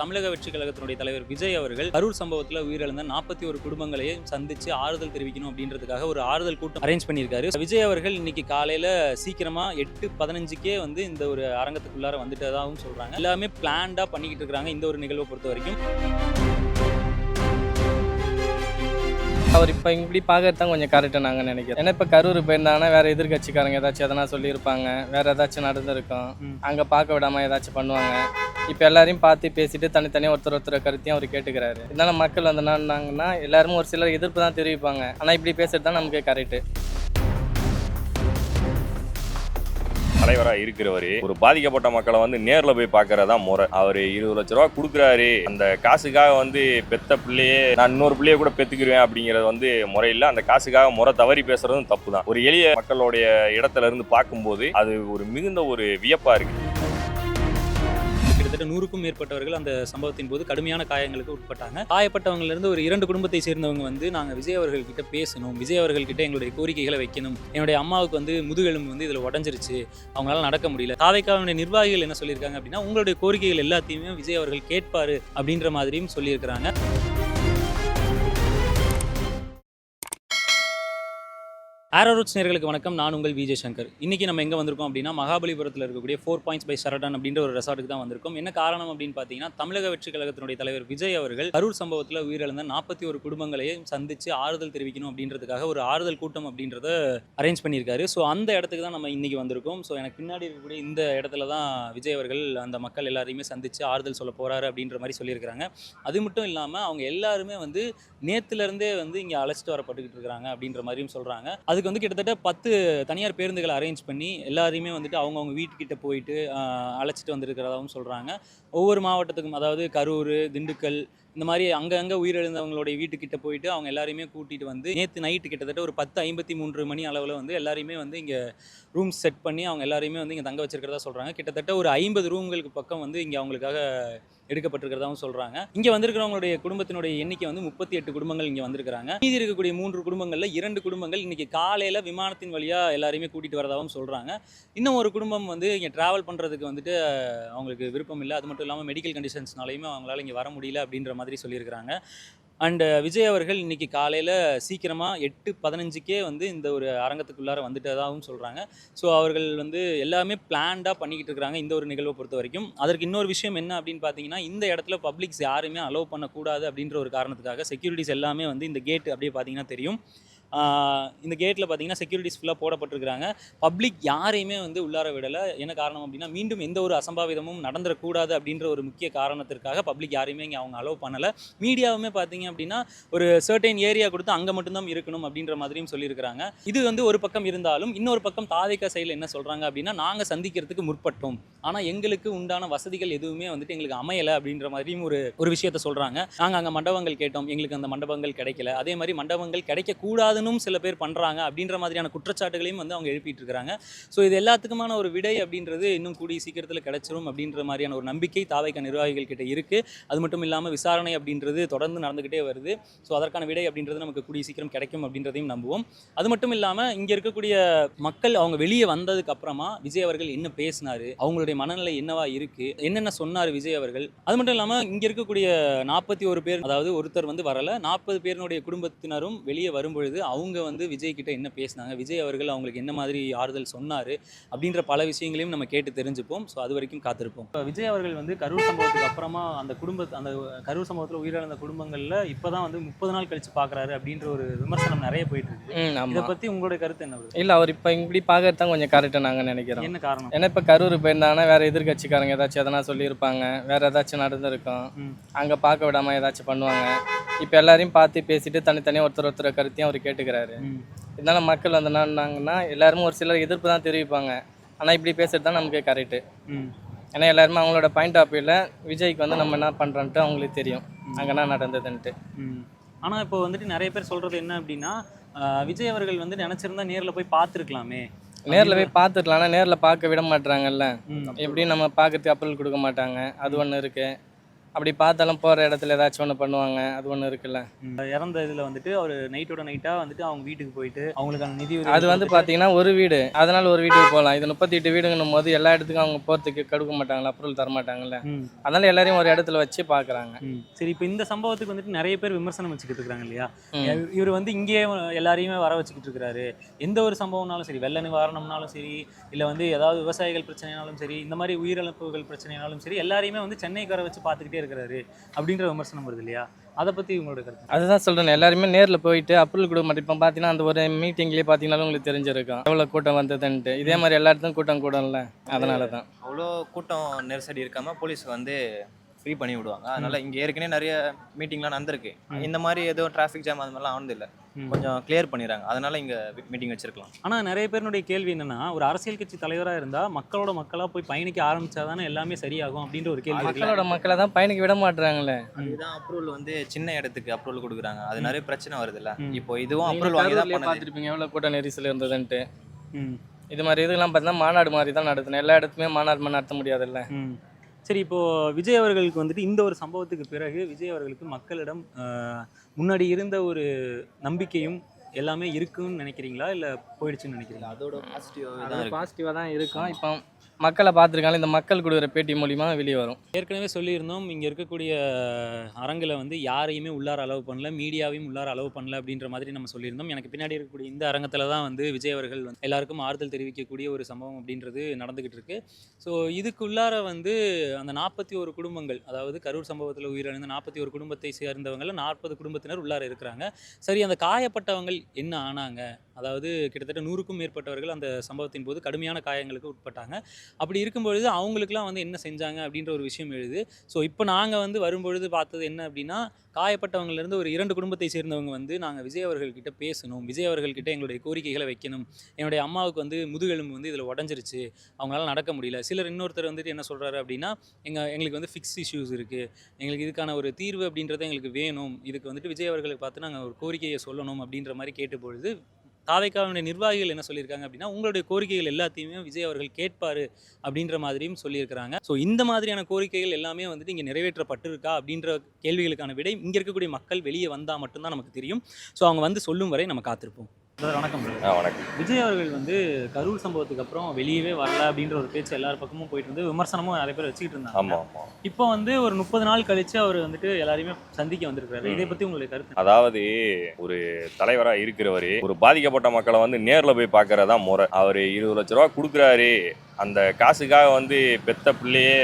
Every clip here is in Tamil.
தமிழக வெற்றி கழகத்தினுடைய தலைவர் விஜய் அவர்கள் கரூர் சம்பவத்தில் உயிரிழந்த நாற்பத்தி ஒரு குடும்பங்களையும் சந்திச்சு ஆறுதல் தெரிவிக்கணும் அப்படின்றதுக்காக ஒரு ஆறுதல் கூட்டம் அரேஞ்ச் பண்ணியிருக்காரு. விஜய் அவர்கள் இன்னைக்கு காலையில சீக்கிரமா எட்டு பதினஞ்சுக்கே வந்து இந்த ஒரு அரங்கத்துக்குள்ளார வந்துட்டதாகவும் சொல்றாங்க. எல்லாமே பிளான்டா பண்ணிக்கிட்டு இருக்காங்க இந்த ஒரு நிகழ்வை பொறுத்த வரைக்கும். அவர் இப்போ இப்படி பார்க்கறது தான் கொஞ்சம் கரெக்டாக நாங்கள் நினைக்கிறோம். ஏன்னா இப்போ கரூர் போயிருந்தாங்கன்னா வேற எதிர்கட்சிக்காரங்க ஏதாச்சும் எதனா சொல்லியிருப்பாங்க. வேற ஏதாச்சும் நடந்திருக்கும். அங்கே பார்க்க விடாம ஏதாச்சும் பண்ணுவாங்க. இப்போ எல்லாரையும் பார்த்து பேசிட்டு தனித்தனியாக ஒருத்தர் ஒருத்தர் கருத்தையும் அவர் கேட்டுக்கிறாரு. இதனால மக்கள் வந்து என்னன்னாங்கன்னா எல்லாரும் ஒரு சிலர் எதிர்ப்பு தான் தெரிவிப்பாங்க. ஆனால் இப்படி பேசுறது தான் நமக்கு கரெக்டு தலைவராக இருக்கிறவர் ஒரு பாதிக்கப்பட்ட மக்களை வந்து நேரில் போய் பார்க்கறதா முறை. அவர் இருபது லட்ச ரூபா கொடுக்குறாரு. அந்த காசுக்காக வந்து பெத்த பிள்ளையே நான் இன்னொரு பிள்ளைய கூட பெத்துக்கிருவேன் அப்படிங்கிறது வந்து முறையில் அந்த காசுக்காக முறை தவறி பேசுறதும் தப்பு தான் ஒரு எளிய மக்களுடைய இடத்துல இருந்து பார்க்கும்போது அது ஒரு மிகுந்த ஒரு வியப்பாக இருக்குது கிட்டத்தட்ட நூறுக்கும் மேற்பட்டவர்கள் அந்த சம்பவத்தின் போது கடுமையான காயங்களுக்கு உட்பட்டாங்க. காயப்பட்டவங்கல இருந்து ஒரு இரண்டு குடும்பத்தை சேர்ந்தவங்க வந்து நாங்க விஜய் அவர்கள் கிட்ட பேசணும் விஜய் அவர்கள் கிட்ட எங்களுடைய கோரிக்கைகளை வைக்கணும். என்னுடைய அம்மாவுக்கு வந்து முதுகெலும்பு வந்து இதுல உடஞ்சிருச்சு. அவங்களால நடக்க முடியல. தாவைக்காவுடைய நிர்வாகிகள் என்ன சொல்லியிருக்காங்க அப்படின்னா உங்களுடைய கோரிக்கைகள் எல்லாத்தையுமே விஜய் அவர்கள் கேட்பாரு அப்படின்ற மாதிரியும் சொல்லியிருக்கிறாங்க. ஆரோரூட்ஸ் நேர்களுக்கு வணக்கம். நான் உங்கள் விஜய் சங்கர். இன்னைக்கு நம்ம எங்கே வந்திருக்கோம் அப்படின்னா மகாபலிபுரத்தில் இருக்கக்கூடிய ஃபோர் பாயிண்ட்ஸ் பை சரடன் அப்படின்ற ஒரு ரெசார்ட்டுக்கு தான் வந்திருக்கோம். என்ன காரணம் அப்படின்னு பார்த்தீங்கன்னா தமிழக வெற்றி கழகத்தினுடைய தலைவர் விஜய் அவர்கள் கரூர் சம்பவத்தில் உயிரிழந்த நாற்பத்தி ஒரு குடும்பங்களையும் சந்தித்து ஆறுதல் தெரிவிக்கணும் அப்படின்றதுக்காக ஒரு ஆறுதல் கூட்டம் அப்படின்றத அரேஞ்ச் பண்ணியிருக்காரு. ஸோ அந்த இடத்துக்கு தான் நம்ம இன்னைக்கு வந்திருக்கோம். ஸோ எனக்கு பின்னாடி இருக்கக்கூடிய இந்த இடத்துல தான் விஜய் அவர்கள் அந்த மக்கள் எல்லாரையுமே சந்தித்து ஆறுதல் சொல்ல போகிறாரு அப்படின்ற மாதிரி சொல்லியிருக்கிறாங்க. அது மட்டும் இல்லாமல் அவங்க எல்லாருமே வந்து நேற்றுலேருந்தே வந்து இங்கே அழைச்சிட்டு வரப்பட்டுக்கிட்டு இருக்கிறாங்க அப்படின்ற மாதிரியும் சொல்கிறாங்க அதுக்கு வந்து கிட்டத்தட்ட பத்து தனியார் பேருந்துகளை அரேஞ்ச் பண்ணி எல்லாரையுமே வந்துட்டு அவங்கவுங்க வீட்டுக்கிட்ட போயிட்டு அழைச்சிட்டு வந்திருக்கிறதாகவும் சொல்கிறாங்க ஒவ்வொரு மாவட்டத்துக்கும் அதாவது கரூர் திண்டுக்கல் இந்த மாதிரி அங்கங்கே உயிரிழந்தவங்களுடைய வீட்டுக்கிட்ட போயிட்டு அவங்க எல்லாரையுமே கூட்டிகிட்டு வந்து நேற்று நைட்டு கிட்டத்தட்ட ஒரு பத்து ஐம்பத்தி மூன்று மணி அளவில் வந்து எல்லாரையுமே வந்து இங்கே ரூம் செட் பண்ணி அவங்க எல்லாரையுமே வந்து இங்கே தங்க வச்சிருக்கிறதா சொல்கிறாங்க கிட்டத்தட்ட ஒரு ஐம்பது ரூம்களுக்கு பக்கம் வந்து இங்கே அவங்களுக்காக எடுக்கப்பட்டிருக்கிறதாவும் சொல்கிறாங்க இங்கே வந்திருக்கிறவங்களுடைய குடும்பத்தினுடைய எண்ணிக்கை வந்து முப்பத்தி எட்டு குடும்பங்கள் இங்கே வந்திருக்கிறாங்க. மீதி இருக்கக்கூடிய மூன்று குடும்பங்களில் இரண்டு குடும்பங்கள் இன்னைக்கு காலையில் விமானத்தின் வழியாக எல்லாரையுமே கூட்டிகிட்டு வரதாகவும் சொல்கிறாங்க இன்னும் ஒரு குடும்பம் வந்து இங்கே ட்ராவல் பண்ணுறதுக்கு வந்துட்டு அவங்களுக்கு விருப்பம் இல்லை. அது மட்டும் இல்லாமல் மெடிக்கல் கண்டிஷன்ஸ்னாலையுமே அவங்களால இங்கே வர முடியல அப்படின்ற மாதிரி சொல்லியிருக்கிறாங்க. அண்டு uh, விஜய் அவர்கள் இன்றைக்கி காலையில் சீக்கிரமாக எட்டு பதினஞ்சுக்கே வந்து இந்த ஒரு அரங்கத்துக்குள்ளார வந்துட்டதாகவும் சொல்கிறாங்க ஸோ அவர்கள் வந்து எல்லாமே பிளான்டாக பண்ணிக்கிட்டு இருக்கிறாங்க இந்த ஒரு நிகழ்வை பொறுத்த வரைக்கும். அதற்கு இன்னொரு விஷயம் என்ன அப்படின்னு பார்த்தீங்கன்னா இந்த இடத்துல பப்ளிக்ஸ் யாருமே அலோவ் பண்ணக்கூடாது அப்படின்ற ஒரு காரணத்துக்காக செக்யூரிட்டிஸ் எல்லாமே வந்து இந்த கேட் அப்படியே பார்த்தீங்கன்னா தெரியும். இந்த கேட்டில் பார்த்தீங்கன்னா செக்யூரிட்டிஸ் ஃபுல்லாக போடப்பட்டிருக்கிறாங்க. பப்ளிக் யாரையுமே வந்து உள்ளார விடலை. என்ன காரணம் அப்படின்னா மீண்டும் எந்த ஒரு அசம்பாவிதமும் நடந்துடக்கூடாது அப்படின்ற ஒரு முக்கிய காரணத்திற்காக பப்ளிக் யாரையுமே இங்கே அவங்க அலோவ் பண்ணலை. மீடியாவுமே பார்த்தீங்க அப்படின்னா ஒரு சர்டைன் ஏரியா கொடுத்து அங்கே மட்டும்தான் இருக்கணும் அப்படின்ற மாதிரியும் சொல்லியிருக்கிறாங்க. இது வந்து ஒரு பக்கம் இருந்தாலும் இன்னொரு பக்கம் தாதிக சைடில் என்ன சொல்கிறாங்க அப்படின்னா நாங்கள் சந்திக்கிறதுக்கு முற்பட்டோம். ஆனால் எங்களுக்கு உண்டான வசதிகள் எதுவுமே வந்துட்டு எங்களுக்கு அமையலை அப்படின்ற மாதிரியும் ஒரு ஒரு விஷயத்த சொல்கிறாங்க நாங்கள் அங்கே மண்டபங்கள் கேட்டோம். எங்களுக்கு அந்த மண்டபங்கள் கிடைக்கல. அதே மாதிரி மண்டபங்கள் கிடைக்கக்கூடாதுன்னு சில பேர் பண்ணுறாங்க அப்படின்ற மாதிரியான குற்றச்சாட்டுகளையும் வந்து அவங்க எழுப்பிட்டு இருக்கிறாங்க ஸோ இது எல்லாத்துக்குமான ஒரு விடை அப்படின்றது இன்னும் கூடிய சீக்கிரத்தில் கிடைச்சிரும் அப்படின்ற மாதிரியான ஒரு நம்பிக்கை தாவைக்க நிர்வாகிகள் கிட்ட இருக்குது அது மட்டும் இல்லாமல் விசாரணை அப்படின்றது தொடர்ந்து நடந்துக்கிட்டே வருது. ஸோ அதற்கான விடை அப்படின்றது நமக்கு கூடிய சீக்கிரம் கிடைக்கும் அப்படின்றதையும் நம்புவோம். அது மட்டும் இல்லாமல் இங்கே இருக்கக்கூடிய மக்கள் அவங்க வெளியே வந்ததுக்கு அப்புறமா விஜய் அவர்கள் என்ன பேசினார் அவங்களுடைய மனநிலை என்னவா இருக்கு என்னென்ன சொன்னார் விஜய் அவர்கள். அது மட்டும் இல்லாமல் இங்கே இருக்கக்கூடிய நாற்பத்தி ஒரு பேர் அதாவது ஒருத்தர் வந்து வரல நாற்பது பேரினுடைய குடும்பத்தினரும் வெளியே வரும்பொழுது அவங்க வந்து விஜய் கிட்ட என்ன பேசினாங்க? விஜய் அவர்கள் அவங்களுக்கு என்ன மாதிரி ஆறுதல் சொன்னார்? அப்படின்ற பல விஷயங்களையும் நம்ம கேட்டு தெரிஞ்சுப்போம். ஸோ அது வரைக்கும் காத்திருப்போம். இப்போ விஜய் அவர்கள் வந்து கரூர் சம்பவத்துக்கு அப்புறமா அந்த குடும்ப அந்த கரூர் சம்பவத்தில் உயிரிழந்த குடும்பங்களில் இப்போ தான் வந்து முப்பது நாள் கழிச்சு பார்க்குறாரு அப்படின்ற ஒரு விமர்சனம் நிறைய போயிட்டு இருக்கு. இதை பற்றி உங்களுடைய கருத்து என்ன? இல்லை அவர் இப்போ இப்படி பார்க்கறது தான் கொஞ்சம் கரெக்டாக நாங்கள் நினைக்கிறோம். என்ன காரணம்? ஏன்னா இப்போ கரூர் போயிருந்தாங்கன்னா வேற எதிர்கட்சிக்காரங்க ஏதாச்சும் எதனா சொல்லியிருப்பாங்க. வேற ஏதாச்சும் நடந்திருக்கும். அங்கே பார்க்க விடாம ஏதாச்சும் பண்ணுவாங்க. இப்போ எல்லாரையும் பார்த்து பேசிட்டு தனித்தனியாக ஒருத்தர் ஒருத்தர் கருத்தையும் அவர் கேட்டுக்கிறாரு. இதனால மக்கள் வந்து என்னன்னாங்கன்னா எல்லாரும் ஒரு சிலர் எதிர்ப்பு தான் தெரிவிப்பாங்க. ஆனால் இப்படி பேசுறது தான் நமக்கு கரெக்டு ஏன்னா எல்லாருமே அவங்களோட பாயிண்ட் ஆஃப் வியூவில் விஜய்க்கு வந்து நம்ம என்ன பண்ணுறோன்ட்டு அவங்களுக்கு தெரியும். அங்கே என்ன நடந்ததுன்ட்டு. ஆனால் இப்போ வந்துட்டு நிறைய பேர் சொல்கிறது என்ன அப்படின்னா விஜய் அவர்கள் வந்து நினச்சிருந்தா நேரில் போய் பார்த்துருக்கலாமே. நேரில் போய் பார்த்துக்கலாம் ஆனால் நேரில் பார்க்க விட மாட்றாங்கல்ல. ம். எப்படியும் நம்ம பார்க்கறதுக்கு அப்பல் கொடுக்க மாட்டாங்க. அது ஒன்று இருக்குது அப்படி பார்த்தாலும் போகிற இடத்துல ஏதாச்சும் ஒன்று பண்ணுவாங்க. அது ஒன்று இருக்குல்ல. இறந்த இதில் வந்துட்டு அவர் நைட்டோட நைட்டாக வந்துட்டு அவங்க வீட்டுக்கு போயிட்டு அவங்களுக்கான நிதி அது வந்து பார்த்தீங்கன்னா ஒரு வீடு. அதனால ஒரு வீட்டுக்கு போகலாம் இது முப்பத்தி எட்டு வீடுங்கன்னும் போது எல்லா இடத்துக்கும் அவங்க போகிறதுக்கு கொடுக்க மாட்டாங்களா? அப்ரூவல் தர மாட்டாங்கல்ல. அதனால எல்லாரையும் ஒரு இடத்துல வச்சு பார்க்குறாங்க. சரி இப்போ இந்த சம்பவத்துக்கு வந்துட்டு நிறைய பேர் விமர்சனம் வச்சுக்கிட்டு இருக்காங்க இல்லையா. இவர் வந்து இங்கேயே எல்லாரையுமே வர வச்சுக்கிட்டு இருக்காரு. எந்த ஒரு சம்பவம்னாலும் சரி வெள்ள நிவாரணம்னாலும் சரி இல்லை வந்து ஏதாவது விவசாயிகள் பிரச்சனைனாலும் சரி இந்த மாதிரி உயிரிழப்புகள் பிரச்சனைனாலும் சரி எல்லாரையுமே வந்து சென்னைக்கு வர வச்சு பார்த்துக்கிட்டே இருக்கிறாரு அப்படின்ற விமர்சனம் வருது இல்லையா? அதை பற்றி உங்களோட கருத்து அதுதான் சொல்கிறேன் எல்லாருமே நேரில் போயிட்டு அப்ரூவல் கொடுக்க மாட்டேன். இப்போ பார்த்தீங்கன்னா அந்த ஒரு மீட்டிங்லேயே பார்த்தீங்கன்னாலும் உங்களுக்கு தெரிஞ்சிருக்கும். எவ்வளோ கூட்டம் வந்ததுன்ட்டு. இதே மாதிரி எல்லா இடத்துக்கும் கூட்டம் கூடம்ல. அதனால தான் அவ்வளோ கூட்டம் நெரிசடி இருக்காம போலீஸ் வந்து ஃப்ரீ பண்ணி விடுவாங்க. அதனால இங்கே ஏற்கனவே நிறைய மீட்டிங்லாம் நடந்திருக்கு. இந்த மாதிரி எதுவும் டிராஃபிக் ஜாம் அது மாதிரிலாம் ஆனதில்லை ம். கொஞ்சம் கிளியர் பண்ணிடுறாங்க. அதனால இங்கே மீட்டிங் வச்சிருக்கலாம். ஆனால் நிறைய பேருடைய கேள்வி என்னன்னா ஒரு அரசியல் கட்சி தலைவராக இருந்தால் மக்களோட மக்களாக போய் பயணிக்க ஆரம்பிச்சாதானே எல்லாமே சரியாகும் அப்படின்ற ஒரு கேள்வி? மக்களோட மக்களை தான் பயணிக்க விட மாட்டுறாங்களே இதுதான் அப்ரூவல் வந்து சின்ன இடத்துக்கு அப்ரூவல் கொடுக்குறாங்க. அது. நிறைய பிரச்சனை வருதுல்ல. இப்போ இதுவும் அப்ரூவல் வாங்கி தான் பார்த்துருப்பீங்க. எவ்வளோ கூட்டம் நெரிசல் இருந்ததுன்ட்டு. ம். இது மாதிரி இதெல்லாம் பார்த்தீங்கன்னா மாநாடு மாதிரி தான் நடத்தணும். எல்லா இடத்துலையுமே மாநாடு மாதிரி நடத்த முடியாதுல்ல. ம். சரி இப்போது விஜய் அவர்களுக்கு வந்துட்டு இந்த ஒரு சம்பவத்துக்கு பிறகு விஜய் அவர்களுக்கு மக்களிடம் முன்னாடி இருந்த ஒரு நம்பிக்கையும் எல்லாமே இருக்குன்னு நினைக்கிறீங்களா? இல்லை போயிடுச்சுன்னு நினைக்கிறீங்களா? அதோட பாசிட்டிவாக தான் அது இருக்கு. பாசிட்டிவாக தான் இருக்கும். இப்போ மக்களை பார்த்துருக்காங்க இந்த மக்கள் கொடுக்குற பேட்டி மூலிமா வெளியே வரும். ஏற்கனவே சொல்லியிருந்தோம் இங்கே இருக்கக்கூடிய அரங்கில் வந்து யாரையுமே உள்ளார அலோவ் பண்ணல மீடியாவையும் உள்ளார அலோவ் பண்ணல அப்படின்ற மாதிரி நம்ம சொல்லியிருந்தோம். எனக்கு பின்னாடி இருக்கக்கூடிய இந்த அரங்கத்தில் தான் வந்து விஜய் அவர்கள் வந்து எல்லாருக்கும் ஆறுதல் தெரிவிக்கக்கூடிய ஒரு சம்பவம் அப்படின்றது நடந்துகிட்டு இருக்கு. ஸோ இதுக்குள்ளார வந்து அந்த நாற்பத்தி ஒரு குடும்பங்கள் அதாவது கரூர் சம்பவத்தில் உயிரிழந்த நாற்பத்தி ஒரு குடும்பத்தை சேர்ந்தவங்கள நாற்பது குடும்பத்தினர் உள்ளார இருக்கிறாங்க. சரி அந்த காயப்பட்டவங்கள் என்ன ஆனாங்க? அதாவது கிட்டத்தட்ட நூறுக்கும் மேற்பட்டவர்கள் அந்த சம்பவத்தின் போது கடுமையான காயங்களுக்கு உட்பட்டாங்க. அப்படி இருக்கும்பொழுது அவங்களுக்குலாம் வந்து என்ன செஞ்சாங்க அப்படின்ற ஒரு விஷயம் எழுது. ஸோ இப்போ நாங்கள் வந்து வரும்பொழுது பார்த்தது என்ன அப்படின்னா காயப்பட்டவங்கலேருந்து ஒரு இரண்டு குடும்பத்தை சேர்ந்தவங்க வந்து நாங்கள் விஜய் அவர்கள்கிட்ட பேசணும். விஜய் அவர்கள்கிட்ட எங்களுடைய கோரிக்கைகளை வைக்கணும். என்னுடைய அம்மாவுக்கு வந்து முதுகெலும்பு வந்து இதில் உடஞ்சிருச்சு. அவங்களால நடக்க முடியல. சிலர் இன்னொருத்தர் வந்துட்டு என்ன சொல்கிறாரு அப்படின்னா எங்கள் எங்களுக்கு வந்து ஃபிக்ஸ் இஷ்யூஸ் இருக்குது எங்களுக்கு இதுக்கான ஒரு தீர்வு அப்படின்றது எங்களுக்கு வேணும். இதுக்கு வந்துட்டு விஜய் அவர்களை பார்த்து நாங்கள் ஒரு கோரிக்கையை சொல்லணும் அப்படின்ற மாதிரி கேட்டபொழுது தாவைக்காவினுடைய நிர்வாகிகள் என்ன சொல்லியிருக்காங்க அப்படின்னா உங்களுடைய கோரிக்கைகள் எல்லாத்தையுமே விஜய் அவர்கள் கேட்பார் அப்படின்ற மாதிரியும் சொல்லியிருக்கிறாங்க. ஸோ இந்த மாதிரியான கோரிக்கைகள் எல்லாமே வந்துட்டு இங்கே நிறைவேற்றப்பட்டிருக்கா அப்படின்ற கேள்விகளுக்கான விடை இங்கே இருக்கக்கூடிய மக்கள் வெளியே வந்தால் மட்டும்தான் நமக்கு தெரியும். ஸோ அவங்க வந்து சொல்லும் வரை நம்ம காத்திருப்போம். சார் வணக்கம். ஆ வணக்கம். விஜய் அவர்கள் வந்து கரூர் சம்பவத்துக்கு அப்புறம் வெளியவே வரல அப்படின்ற ஒரு பேச்சு எல்லார் பக்கமும் போயிட்டு வந்து விமர்சனமும் நிறைய பேர் வச்சுக்கிட்டு இருந்தாங்க. ஆமாம் ஆமாம் இப்போ வந்து ஒரு முப்பது நாள் கழிச்சு அவர் வந்துட்டு எல்லாரையுமே சந்திக்க வந்திருக்காரு. இதை பத்தி உங்களுடைய கருத்து அதாவது ஒரு தலைவராக இருக்கிறவர் ஒரு பாதிக்கப்பட்ட மக்களை வந்து நேரில் போய் பார்க்கறது முறை. அவர் இருபது லட்ச ரூபா கொடுக்குறாரு. அந்த காசுக்காக வந்து பெத்த பிள்ளையே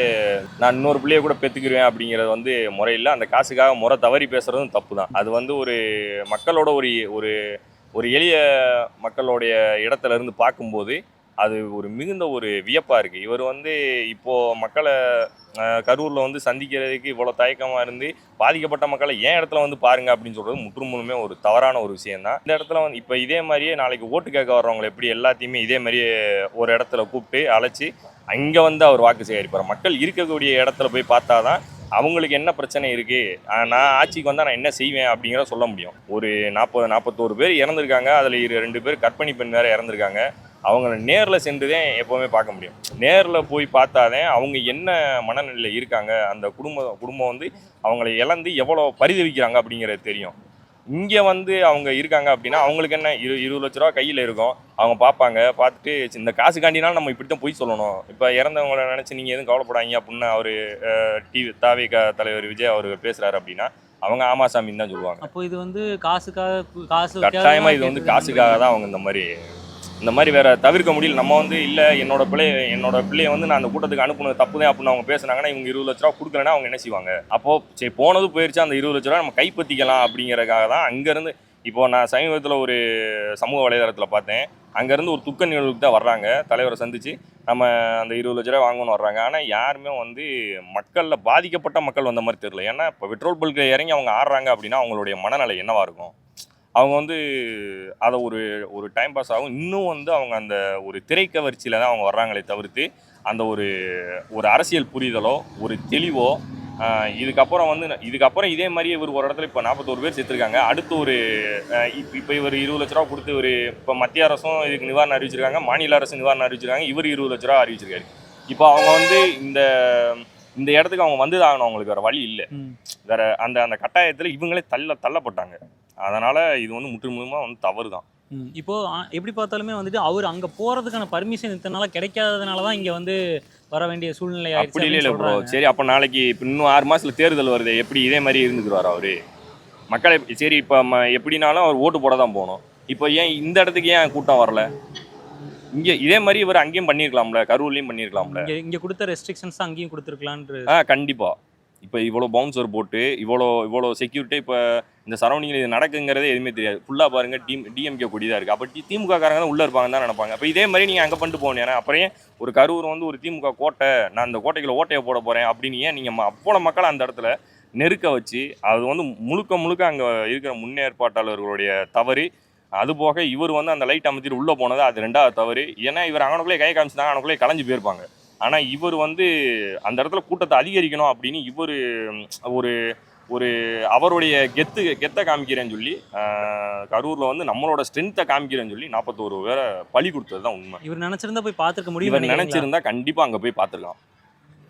நான் இன்னொரு பிள்ளைய கூட பெற்றுக்கிருவேன் அப்படிங்கிறது வந்து முறையில் அந்த காசுக்காக முறை தவறி பேசுறதும் தப்பு தான் அது வந்து ஒரு மக்களோட ஒரு ஒரு ஒரு எளிய மக்களுடைய இடத்துல இருந்து பார்க்கும்போது அது ஒரு மிகுந்த ஒரு வியப்பாக இருக்குது இவர் வந்து இப்போது மக்களை கரூரில் வந்து சந்திக்கிறதுக்கு இவ்வளோ தயக்கமாக இருந்து பாதிக்கப்பட்ட மக்களை ஏன் இடத்துல வந்து பாருங்கள் அப்படின்னு சொல்கிறது முற்றுமுழுமே ஒரு தவறான ஒரு விஷயந்தான் இந்த இடத்துல வந்து இப்போ இதே மாதிரியே நாளைக்கு ஓட்டு கேட்க வர்றவங்களை எப்படி எல்லாத்தையுமே இதே மாதிரியே ஒரு இடத்துல கூப்பிட்டு அழைச்சி அங்கே வந்து அவர் வாக்கு சேகரிப்பார். மக்கள் இருக்கக்கூடிய இடத்துல போய் பார்த்தா தான் அவங்களுக்கு என்ன பிரச்சனை இருக்குது நான் ஆட்சிக்கு வந்தால் நான் என்ன செய்வேன் அப்படிங்கிறத சொல்ல முடியும். ஒரு நாற்பது நாற்பத்தோரு பேர் இறந்துருக்காங்க. அதில் இரு ரெண்டு பேர் கற்பணி பெண் வேறு இறந்துருக்காங்க. அவங்கள நேரில் சென்று தான் எப்போவுமே பார்க்க முடியும். நேரில் போய் பார்த்தாதான் அவங்க என்ன மனநிலையில் இருக்காங்க? அந்த குடும்பம் குடும்பம் வந்து அவங்களை இழந்து எவ்வளோ பரிதவிக்கிறாங்க அப்படிங்கிறது தெரியும். இங்கே வந்து அவங்க இருக்காங்க அப்படின்னா அவங்களுக்கு என்ன இரு இருபது லட்ச ரூபா கையில் இருக்கும். அவங்க பார்ப்பாங்க. பார்த்துட்டு இந்த காசுக்காண்டினாலும் நம்ம இப்படி தான் போய் சொல்லணும். இப்போ இறந்தவங்கள நினச்சி நீங்கள் எதுவும் கவலைப்படாதீங்க அப்படின்னு அவர் டிவி தாவேக தலைவர் விஜய் அவர்கள் பேசுகிறாரு அப்படின்னா அவங்க ஆமாசாமின்னு தான் சொல்லுவாங்க. அப்போ இது வந்து காசுக்காக காசு கட்டாயமாக இது வந்து காசுக்காக தான் அவங்க இந்த மாதிரி இந்த மாதிரி வேற தவிர்க்க முடியல. நம்ம வந்து இல்லை என்னோட பிள்ளை என்னோட பிள்ளைய வந்து நான் அந்த கூட்டத்துக்கு அனுப்புனது தப்பு தான் அப்படின்னு அவங்க பேசுனாங்கன்னா இவங்க இருபது லட்ச ரூபா கொடுக்கலன்னா அவங்க என்ன செய்வாங்க? அப்போ சரி போனது போயிருச்சு அந்த இருபது லட்ச ரூபா நம்ம கைப்பற்றிக்கலாம் அப்படிங்கிறக்காக தான் அங்கேருந்து இப்போ நான் சமீபத்தில் ஒரு சமூக வலைதளத்தில் பார்த்தேன். அங்கேருந்து ஒரு துக்க நிகழ்வுக்கு தான் வர்றாங்க. தலைவரை சந்திச்சு நம்ம அந்த இருபது லட்ச ரூபா வாங்கணும்னு வர்றாங்க. ஆனால் யாருமே வந்து மக்களில் பாதிக்கப்பட்ட மக்கள் வந்த மாதிரி தெரியல. ஏன்னா இப்போ பெட்ரோல் பல்கில் இறங்கி அவங்க ஆடுறாங்க அப்படின்னா அவங்களுடைய மனநிலை என்னவாக இருக்கும்? அவங்க வந்து அதை ஒரு ஒரு டைம் பாஸ் ஆகும். இன்னும் வந்து அவங்க அந்த ஒரு திரைக்கவர்ச்சியில் தான் அவங்க வர்றாங்களே தவிர்த்து அந்த ஒரு ஒரு அரசியல் புரிதலோ ஒரு தெளிவோ இதுக்கப்புறம் வந்து இதுக்கப்புறம் இதே மாதிரி இவர் ஒரு இடத்துல இப்போ நாற்பத்தோரு பேர் செத்துருக்காங்க. அடுத்து ஒரு இப்போ இப்போ இவர் இருபது லட்ச ரூபா கொடுத்து ஒரு இப்போ மத்திய அரசும் இதுக்கு நிவாரணம் அறிவிச்சிருக்காங்க. மாநில அரசு நிவாரணம் அறிவிச்சிருக்காங்க. இவர் இருபது லட்ச ரூபா அறிவிச்சிருக்காரு. இப்போ அவங்க வந்து இந்த இந்த இடத்துக்கு அவங்க வந்து ஆகணும் அவங்களுக்கு வேற வழி இல்லை. வேற அந்த அந்த கட்டாயத்தில் இவங்களே தள்ள தள்ளப்பட்டாங்க. அதனால இது வந்து முற்றிலுமாக வந்து தவறு தான். இப்போ எப்படி பார்த்தாலுமே வந்துட்டு அவர் அங்க போறதுக்கான பர்மிஷன் இத்தனை நாளா கிடைக்காததுனால தான் இங்க வந்து வர வேண்டிய சூழ்நிலை அப்படி இல்லை அப்படின்னு ப்ரோ. சரி அப்போ நாளைக்கு இப்போ இன்னும் ஆறு மாசத்துல தேர்தல் வருது. எப்படி இதே மாதிரி இருந்துக்குவார் அவரு? மக்களை சரி இப்போ எப்படினாலும் அவர் ஓட்டு போட தான் போகணும். இப்போ ஏன் இந்த இடத்துக்கு ஏன் கூட்டம் வரல? இங்கே இதே மாதிரி இவர் அங்கேயும் பண்ணியிருக்கலாம்ல கரூர்லேயும் பண்ணியிருக்கலாம்ல இங்க இங்க கொடுத்த ரெஸ்ட்ரிக்ஷன்ஸ் அங்கேயும் கொடுத்துருக்கலான்ற ஆ கண்டிப்பாக இப்போ இவ்வளோ பவுன்சர் போட்டு இவ்வளோ இவ்வளோ செக்யூரிட்டி இப்போ இந்த சரௌண்டிங்கில் இது நடக்குங்கிறதே எதுவுமே தெரியாது. ஃபுல்லாக பாருங்கள் டீம் டிஎம்கே கொடி தான் இருக்குது அப்போ திமுக காரங்க தான் உள்ளே இருப்பாங்க தான் நினைப்பாங்க. அப்போ இதே மாதிரி நீங்கள் அங்கே பண்ணிட்டு போகணும். ஏன்னா அப்புறம் ஒரு கரூர் வந்து ஒரு திமுக கோட்டை நான் அந்த கோட்டைக்குள்ள ஓட்டையை போட போகிறேன் அப்படின்னு ஏன் நீங்கள் அவ்வளோ மக்களை அந்த இடத்துல நெருக்க வச்சு அது வந்து முழுக்க முழுக்க அங்கே இருக்கிற முன்னேற்பாட்டாளர்களுடைய தவறு. அது போக இவர் வந்து அந்த லைட் அமைச்சிட்டு உள்ளே போனது அது ரெண்டாவது தவறு. ஏன்னா இவர் அவனுக்குள்ளே கை காமிச்சிருந்தாங்க அவனுக்குள்ளே கலைஞ்சு போயிருப்பாங்க. ஆனால் இவர் வந்து அந்த இடத்துல கூட்டத்தை அதிகரிக்கணும் அப்படின்னு இவர் ஒரு ஒரு அவருடைய கெத்து கெத்தை காமிக்கிறேன்னு சொல்லி கரூர்ல வந்து நம்மளோட ஸ்ட்ரென்த்தை காமிக்கிறேன்னு சொல்லி நாற்பத்தோரு பேரை பழி கொடுத்தது தான் உண்மை. இவர் நினைச்சிருந்தா போய் பார்த்துக்க முடியும் இவர் நினைச்சிருந்தா கண்டிப்பா அங்க போய் பார்த்துருக்கலாம்.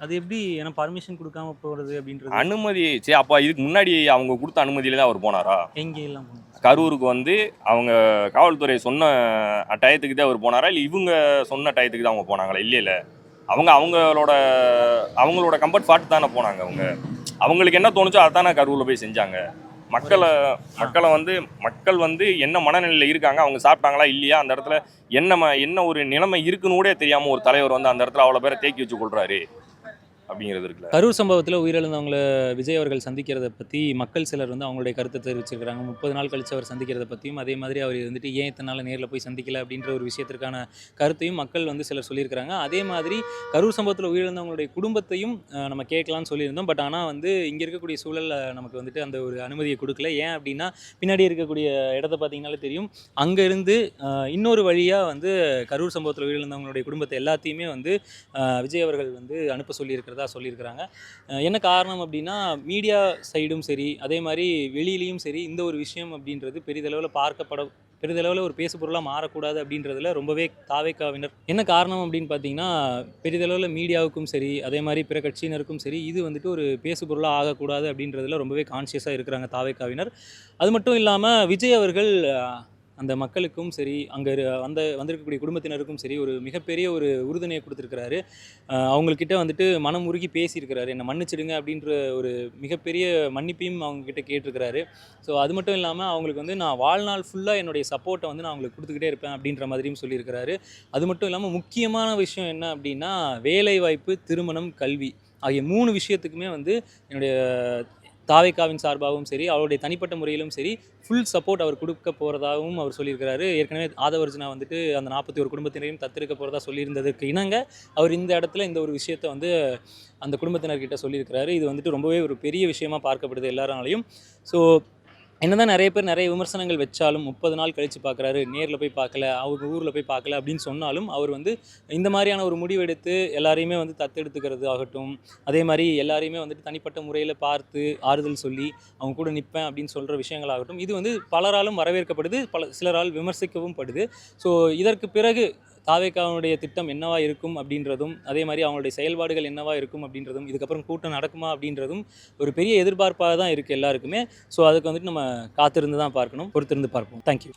அது எப்படி ஏன்னா பர்மிஷன் கொடுக்காம போறது அப்படின்றது? அனுமதி சரி அப்ப இதுக்கு முன்னாடி அவங்க கொடுத்த அனுமதியில தான் அவர் போனாரா? எங்க எல்லாம்? கரூருக்கு வந்து அவங்க காவல்துறை சொன்ன டயத்துக்கு தான் அவர் போனாரா? இல்லை இவங்க சொன்ன டயத்துக்கு தான் அவங்க போனாங்களா? இல்லை இல்லை அவங்க அவங்களோட அவங்களோட கம்ஃபர்ட் ஃபாட் தானே போனாங்க அவங்க? அவங்களுக்கு என்ன தோணுச்சோ அதானே கரூரில் போய் செஞ்சாங்க. மக்களை மக்களை வந்து மக்கள் வந்து என்ன மனநிலையில் இருக்காங்க அவங்க சாப்பிட்டாங்களா இல்லையா அந்த இடத்துல என்ன என்ன ஒரு நிலைமை இருக்குன்னு கூட தெரியாமல் ஒரு தலைவர் வந்து அந்த இடத்துல அவ்வளோ பேரை தேக்கி வச்சு கொள்றாரு. அப்படிங்கிறது இருக்குல்ல. கரூர் சம்பவத்தில் உயிரிழந்தவங்கள விஜய் அவர்கள் சந்திக்கிறத பற்றி மக்கள் சிலர் வந்து அவங்களுடைய கருத்தை தெரிவிச்சிருக்கிறாங்க. முப்பது நாள் கழிச்சு அவர் சந்திக்கிறத பற்றியும் அதே மாதிரி அவர் வந்துட்டு ஏன் இத்தனை நாள் நேரில் போய் சந்திக்கல அப்படின்ற ஒரு விஷயத்திற்கான கருத்தையும் மக்கள் வந்து சிலர் சொல்லியிருக்கிறாங்க. அதே மாதிரி கரூர் சம்பவத்தில் உயிரிழந்தவங்களுடைய குடும்பத்தையும் நம்ம கேட்கலாம்னு சொல்லியிருந்தோம். பட் ஆனால் வந்து இங்கே இருக்கக்கூடிய சூழல்ல நமக்கு வந்துட்டு அந்த ஒரு அனுமதியை கொடுக்கல. ஏன் அப்படின்னா பின்னாடி இருக்கக்கூடிய இடத்த பார்த்தீங்கனாலே தெரியும். அங்கேருந்து இன்னொரு வழியாக வந்து கரூர் சம்பவத்தில் உயிரிழந்தவங்களுடைய குடும்பத்தை எல்லாத்தையுமே வந்து விஜய் அவர்கள் வந்து அனுப்ப சொல்லியிருக்கிறதா சொல்லியிருக்கிறாங்க. என்ன காரணம் அப்படின்னா மீடியா சைடும் சரி அதே மாதிரி வெளியிலையும் சரி இந்த ஒரு விஷயம் அப்படின்றது பெரிதளவில் பார்க்கப்பட பெரிதளவில் ஒரு பேசு பொருளாக மாறக்கூடாது அப்படின்றதுல ரொம்பவே தாவேக்காவினர். என்ன காரணம் அப்படின்னு பார்த்தீங்கன்னா பெரிதளவில் மீடியாவுக்கும் சரி அதே மாதிரி பிற கட்சியினருக்கும் சரி இது வந்துட்டு ஒரு பேசு பொருளாக ஆகக்கூடாது அப்படின்றதுல ரொம்பவே கான்ஷியஸாக இருக்கிறாங்க தாவேக்காவினர். அது மட்டும் இல்லாமல் விஜய் அவர்கள் அந்த மக்களுக்கும் சரி அங்கே வந்த வந்திருக்கக்கூடிய குடும்பத்தினருக்கும் சரி ஒரு மிகப்பெரிய ஒரு உறுதுணையை கொடுத்துருக்கிறாரு. அவங்கக்கிட்ட வந்துட்டு மனம் உருகி பேசியிருக்கிறாரு. என்னை மன்னிச்சிடுங்க அப்படின்ற ஒரு மிகப்பெரிய மன்னிப்பையும் அவங்கக்கிட்ட கேட்டிருக்கிறாரு. ஸோ அது மட்டும் இல்லாமல் அவங்களுக்கு வந்து நான் வாழ்நாள் ஃபுல்லாக என்னுடைய சப்போர்ட்டை வந்து நான் அவங்களுக்கு கொடுத்துக்கிட்டே இருப்பேன் அப்படின்ற மாதிரியும் சொல்லியிருக்கிறாரு. அது மட்டும் இல்லாமல் முக்கியமான விஷயம் என்ன அப்படின்னா வேலைவாய்ப்பு திருமணம் கல்வி ஆகிய மூணு விஷயத்துக்குமே வந்து என்னுடைய தாவேக்காவின் சார்பாகவும் சரி அவருடைய தனிப்பட்ட முறையிலும் சரி ஃபுல் சப்போர்ட் அவர் கொடுக்க போகிறதாகவும் அவர் சொல்லியிருக்கிறாரு. ஏற்கனவே ஆதவர்ஜுனா வந்துட்டு அந்த நாற்பத்தி ஒரு குடும்பத்தினரையும் தத்தெடுக்க போகிறதா சொல்லியிருந்ததுக்கு இணங்க அவர் இந்த இடத்துல இந்த ஒரு விஷயத்தை வந்து அந்த குடும்பத்தினர்கிட்ட சொல்லியிருக்கிறாரு. இது வந்துட்டு ரொம்பவே ஒரு பெரிய விஷயமா பார்க்கப்படுது எல்லாராலையும். ஸோ என்னதான் நிறைய பேர் நிறைய விமர்சனங்கள் வச்சாலும் முப்பது நாள் கழித்து பார்க்குறாரு நேரில் போய் பார்க்கல அவங்க ஊரில் போய் பார்க்கல அப்படின்னு சொன்னாலும் அவர் வந்து இந்த மாதிரியான ஒரு முடிவெடுத்து எல்லாரையுமே வந்து தத்தெடுத்துக்கிறது ஆகட்டும். அதே மாதிரி எல்லாரையுமே வந்துட்டு தனிப்பட்ட முறையில் பார்த்து ஆறுதல் சொல்லி அவங்க கூட நிற்பேன் அப்படின்னு சொல்கிற விஷயங்களாகட்டும் இது வந்து பலராலும் வரவேற்கப்படுது பல சிலரால் விமர்சிக்கவும் படுது. ஸோ இதற்கு பிறகு தாவேக்காவுடைய திட்டம் என்னவா இருக்கும் அப்படின்றதும் அதே மாதிரி அவங்களுடைய செயல்பாடுகள் என்னவா இருக்கும் அப்படின்றதும் இதுக்கப்புறம் கூட்டம் நடக்குமா அப்படின்றதும் ஒரு பெரிய எதிர்பார்ப்பாக தான் இருக்குது எல்லாருக்குமே. ஸோ அதுக்கு வந்துட்டு நம்ம காத்திருந்து தான் பார்க்கணும். பொறுத்திருந்து பார்ப்போம். தேங்க்யூ